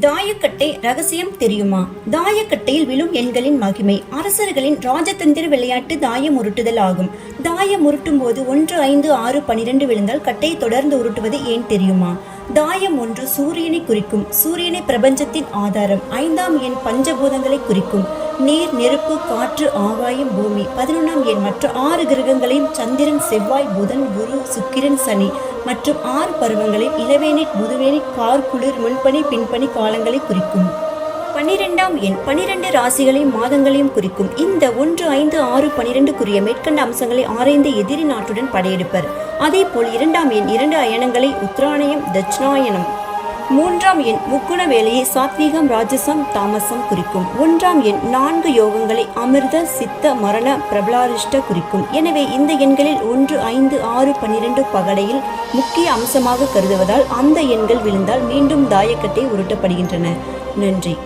தாயக்கட்டை ரகசியம் தெரியுமா? தாயக்கட்டையில் விழும் எண்களின் மகிமை. அரசர்களின் ராஜதந்திர விளையாட்டு தாயம் உருட்டுதல் ஆகும். தாயம் உருட்டும் போது ஒன்று ஐந்து ஆறு பனிரெண்டு விழுந்தால் கட்டையை தொடர்ந்து உருட்டுவது ஏன் தெரியுமா? தாயம் ஒன்று சூரியனை குறிக்கும். சூரியனை பிரபஞ்சத்தின் ஆதாரம். ஐந்தாம் எண் பஞ்சபூதங்களை குறிக்கும். நீர் நெருப்பு காற்று ஆகாயம் பூமி. பதினொன்றாம் எண் மற்ற ஆறு கிரகங்களையும் சந்திரன் செவ்வாய் புதன் குரு சுக்கிரன் சனி மற்றும் ஆறு பருவங்களையும் இளவேனிட் முதுவேனிட் கார் குளிர் முன்பனி பின்பனி காலங்களை குறிக்கும். பன்னிரெண்டாம் எண் பன்னிரண்டு ராசிகளையும் மாதங்களையும் குறிக்கும் இந்த ஒன்று ஐந்து ஆறு பன்னிரெண்டுக்குரிய மேற்கண்ட அம்சங்களை ஆராய்ந்து எதிரி நாட்டுடன் படையெடுப்பர். அதேபோல் இரண்டாம் எண் இரண்டு அயனங்களை உத்ராயணம் தட்சிணாயனம் மூன்றாம் எண் முக்குண வேலையை சாத்வீகம் ராஜசம் தாமசம் குறிக்கும். ஒன்றாம் எண் நான்கு யோகங்களை அமிர்த சித்த மரண பிரபலாரிஷ்ட குறிக்கும். எனவே இந்த எண்களில் ஒன்று ஐந்து ஆறு பன்னிரண்டு பகடையில் முக்கிய அம்சமாக கருதுவதால் அந்த எண்கள் விழுந்தால் மீண்டும் தாயக்கட்டை உருட்டப்படுகின்றன. நன்றி.